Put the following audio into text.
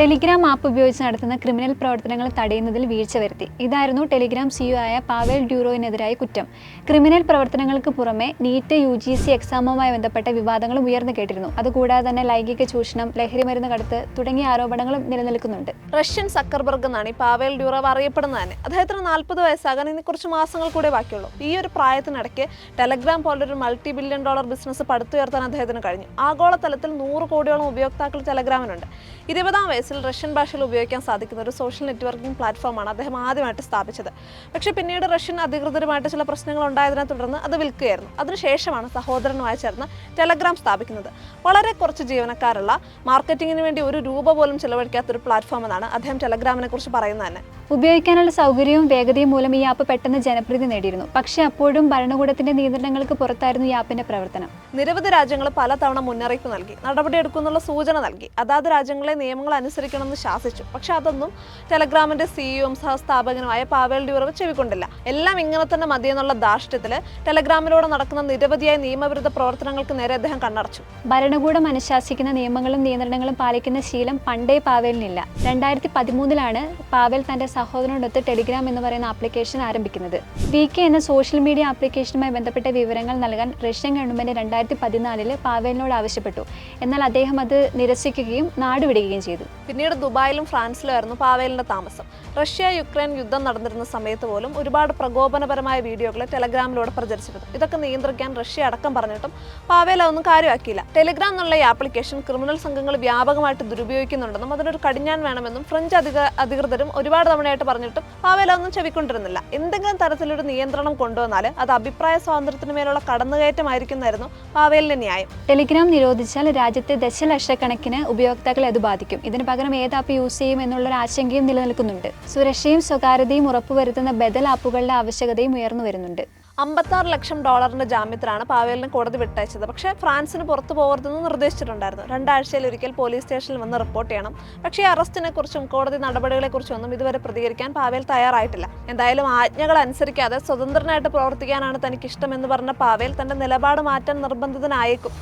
Telegram app ഉപയോഗിച്ച് നടത്തുന്ന criminal പ്രവർത്തനങ്ങൾ തടയുന്നതിൽ വീഴ്ച വരുത്തി. ഇതായിരുന്നു ടെലിഗ്രാം സിഇഒ ആയ പാവേൽ ഡ്യൂറോയിനെതിരായ കുറ്റം. ക്രിമിനൽ പ്രവർത്തനങ്ങൾക്ക് പുറമെ നീറ്റ് യു ജി സി എക്സാമുമായി ബന്ധപ്പെട്ട വിവാദങ്ങളും ഉയർന്നു കേട്ടിരുന്നു. അതുകൂടാതെ തന്നെ ലൈംഗിക ചൂഷണം ലഹരിമരുന്ന് കടത്ത് തുടങ്ങിയ ആരോപണങ്ങളും നിലനിൽക്കുന്നുണ്ട്. റഷ്യൻ സക്കർബർഗ് എന്നാണ് ഈ പാവേൽ ഡ്യൂറോവ് അറിയപ്പെടുന്നത് തന്നെ. അദ്ദേഹത്തിന് നാൽപ്പത് വയസ്സാകാൻ ഇനി കുറച്ച് മാസങ്ങൾ കൂടെ ബാക്കിയുള്ളൂ. ഈ ഒരു പ്രായത്തിനിടയ്ക്ക് ടെലഗ്രാം പോലൊരു മൾട്ടി ബില്യൺ ഡോളർ ബിസിനസ് പടുത്തുയർത്താൻ അദ്ദേഹത്തിന് കഴിഞ്ഞു. ആഗോളതലത്തിൽ നൂറ് കോടിയോളം ഉപയോക്താക്കൾ ടെലഗ്രാമിനുണ്ട്. ഇരുപതാം വയസ്സിൽ റഷ്യൻ ഭാഷയിൽ ഉപയോഗിക്കാൻ സാധിക്കുന്ന ഒരു സോഷ്യൽ നെറ്റ്വർക്കിംഗ് പ്ലാറ്റ്ഫോമാണ് അദ്ദേഹം ആദ്യമായിട്ട് സ്ഥാപിച്ചത്. പക്ഷേ പിന്നീട് റഷ്യൻ അധികൃതരുമായിട്ട് ചില പ്രശ്നങ്ങൾ ഉണ്ടായതിനെ തുടർന്ന് അത് വിൽക്കുകയായിരുന്നു. അതിനുശേഷമാണ് സഹോദരനുമായി ചേർന്ന് ടെലഗ്രാം സ്ഥാപിക്കുന്നത്. വളരെ കുറച്ച് ജീവനക്കാരുള്ള മാർക്കറ്റിങ്ങിന് വേണ്ടി ഒരു രൂപ പോലും ചിലവഴിക്കാത്ത ഒരു പ്ലാറ്റ്ഫോം എന്നാണ് അദ്ദേഹം ടെലഗ്രാമിനെ കുറിച്ച് പറയുന്നത് തന്നെ. ഉപയോഗിക്കാനുള്ള സൗകര്യവും വേഗതയും മൂലം ഈ ആപ്പ് പെട്ടെന്ന് ജനപ്രീതി നേടിയിരുന്നു. പക്ഷേ അപ്പോഴും ഭരണകൂടത്തിന്റെ നിയന്ത്രണങ്ങൾക്ക് പുറത്തായിരുന്നു ഈ ആപ്പിന്റെ പ്രവർത്തനം. നിരവധി രാജ്യങ്ങൾ പലതവണ മുന്നറിയിപ്പ് നൽകി നടപടിയെടുക്കുന്നുള്ള സൂചന നൽകി. അതാത് രാജ്യങ്ങളെ നിയമങ്ങൾ അനുസരിക്കണമെന്ന് ശാസിച്ചു. പക്ഷെ അതൊന്നും ടെലഗ്രാമിന്റെ സിഇഒയും സഹസ്ഥാപകനുമായ പാവേൽ ഡ്യൂറവ് ചെവിക്കൊണ്ടില്ല. എല്ലാം ഇങ്ങനെ തന്നെ മതിയെന്നുള്ള ധാർഷ്ട്യത്തിൽ ടെലഗ്രാമിലൂടെ നടക്കുന്ന നിരവധിയായ നിയമവിരുദ്ധ പ്രവർത്തനങ്ങൾക്ക് നേരെ അദ്ദേഹം കണ്ണടച്ചു. ഭരണകൂടം അനുശാസിക്കുന്ന നിയമങ്ങളും നിയന്ത്രണങ്ങളും പാലിക്കുന്ന ശീലം പണ്ടേ പാവേലിനില്ല. രണ്ടായിരത്തി പതിമൂന്നിലാണ് പാവേൽ തന്റെ സഹോദരനോടൊത്ത് ടെലിഗ്രാം എന്ന് പറയുന്ന ആപ്ലിക്കേഷൻ ആരംഭിക്കുന്നത്. വി കെ എന്ന സോഷ്യൽ മീഡിയ ആപ്ലിക്കേഷനുമായി ബന്ധപ്പെട്ട വിവരങ്ങൾ നൽകാൻ റഷ്യൻ ഗവൺമെന്റ് രണ്ടായിരത്തി പതിനാലിൽ പാവേലിനോട് ആവശ്യപ്പെട്ടു. എന്നാൽ അദ്ദേഹം അത് നിരസിക്കുകയും നാടുവിടുകയും ചെയ്തു. പിന്നീട് ദുബായിലും ഫ്രാൻസിലുമായിരുന്നു പാവേലിന്റെ താമസം. റഷ്യ യുക്രൈൻ യുദ്ധം നടന്നിരുന്ന സമയത്ത് പോലും ഒരുപാട് പ്രകോപനപരമായ വീഡിയോകൾ ടെലഗ്രാമിലൂടെ പ്രചരിച്ചിരുന്നു. ഇതൊക്കെ നിയന്ത്രിക്കാൻ റഷ്യ അടക്കം പറഞ്ഞിട്ടും പാവേൽ അതൊന്നും കാര്യമാക്കിയില്ല. ടെലിഗ്രാം എന്നുള്ള ഈ ആപ്ലിക്കേഷൻ ക്രിമിനൽ സംഘങ്ങൾ വ്യാപകമായിട്ട് ദുരുപയോഗിക്കുന്നുണ്ടെന്നും അതിനൊരു കടിഞ്ഞാൻ വേണമെന്നും ഫ്രഞ്ച് അധിക അധികൃതരും ഒരുപാട് തവണയായിട്ട് പറഞ്ഞിട്ടും പാവേലൊന്നും ചെവിക്കൊണ്ടിരുന്നില്ല. എന്തെങ്കിലും തരത്തിലൊരു നിയന്ത്രണം കൊണ്ടുവന്നാൽ അത് അഭിപ്രായ സ്വാതന്ത്ര്യത്തിന് മേലുള്ള കടന്നുകയറ്റമായിരിക്കുന്നായിരുന്നു പാവേലിന്റെ ന്യായം. ടെലിഗ്രാം നിരോധിച്ചാൽ രാജ്യത്തെ ദശലക്ഷക്കണക്കിന് ഉപയോക്താക്കളെ അത് ബാധിക്കും. ഇതിന് പകരം ഏത് ആപ്പ് യൂസ് ചെയ്യും എന്നുള്ളൊരു ആശങ്കയും നിലനിൽക്കുന്നുണ്ട്. സുരക്ഷയും സ്വകാര്യതയും ഉറപ്പുവരുത്തുന്ന ബദൽ ആപ്പുകളുടെ ആവശ്യകതയും ഉയർന്നു വരുന്നുണ്ട്. അമ്പത്താറ് ലക്ഷം ഡോളറിന്റെ ജാമ്യത്തിലാണ് പാവേലിനെ കോടതി വിട്ടയച്ചത്. പക്ഷേ ഫ്രാൻസിന് പുറത്തു പോകരുതെന്ന് നിർദ്ദേശിച്ചിട്ടുണ്ടായിരുന്നു. രണ്ടാഴ്ചയിൽ ഒരിക്കൽ പോലീസ് സ്റ്റേഷനിൽ വന്ന് റിപ്പോർട്ട് ചെയ്യണം. പക്ഷേ ഈ അറസ്റ്റിനെ കുറിച്ചും കോടതി നടപടികളെ കുറിച്ചും ഒന്നും ഇതുവരെ പ്രതികരിക്കാൻ പാവേൽ തയ്യാറായിട്ടില്ല. എന്തായാലും ആജ്ഞകൾ അനുസരിക്കാതെ സ്വതന്ത്രനായിട്ട് പ്രവർത്തിക്കാനാണ് തനിക്ക് ഇഷ്ടമെന്ന് പറഞ്ഞ പാവേൽ തന്റെ നിലപാട് മാറ്റാൻ നിർബന്ധിതനായേക്കും.